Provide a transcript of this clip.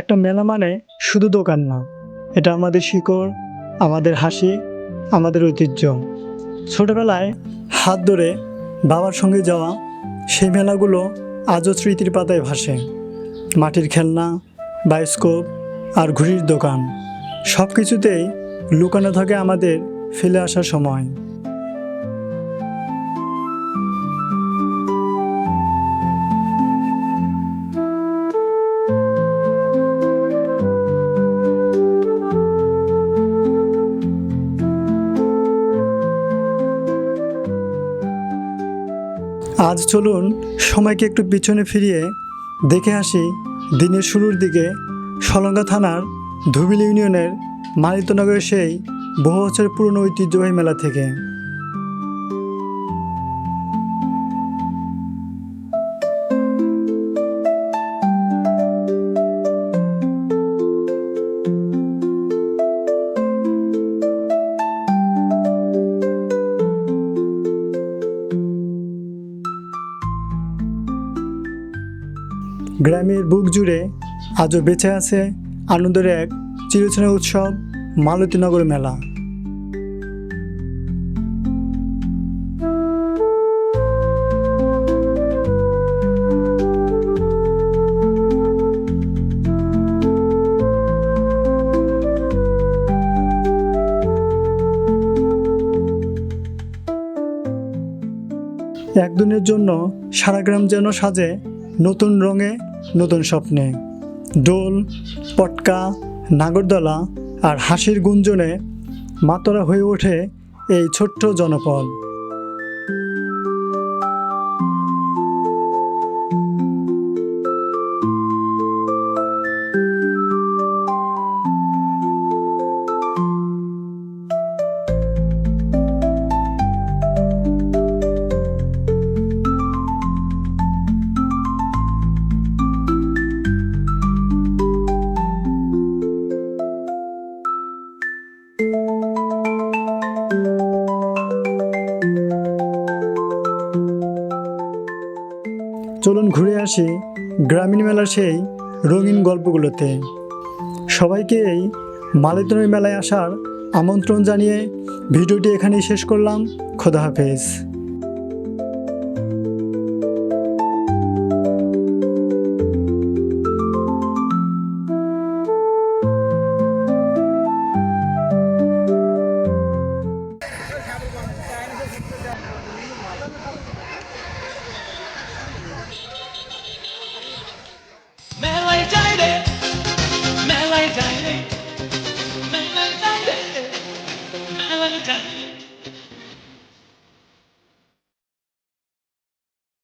একটা মেলা মানে শুধু দোকান না, এটা আমাদের শিকড়, আমাদের হাসি, আমাদের ঐতিহ্য। ছোটবেলায় হাত ধরে বাবার সঙ্গে যাওয়া সেই মেলাগুলো আজও স্মৃতির পাতায় ভাসে। মাটির খেলনা বায়োস্কোপ আর ঘুড়ির দোকান সব কিছুতেই লুকানো থাকে আমাদের ফেলে আসার সময়। আজ চলুন সময়কে একটু পিছনে ফিরিয়ে দেখে আসি দিনের শুরুর দিকে সলঙ্গা থানার ধুবিল ইউনিয়নের মালিতনগরের সেই বহু বছর পুরনো ঐতিহ্যবাহী মেলা থেকে। গ্রামের বুক জুড়ে আজও বেঁচে আছে আনন্দের এক চিরচেনা উৎসব মালতীনগর মেলা। একদিনের জন্য সারা গ্রাম যেন সাজে নতুন রঙে, নতুন স্বপ্নে। ডোল পটকা, নাগরদলা আর হাসির গুঞ্জনে মাতরা হয়ে ওঠে এই ছোট্ট জনপদ। চলুন ঘুরে আসি গ্রামীণ মেলার সেই রঙিন গল্পগুলোতে। সবাইকে এই মালিতনের মেলায় আসার আমন্ত্রণ জানিয়ে ভিডিওটি এখানেই শেষ করলাম। খোদা হাফেজ। মেলায়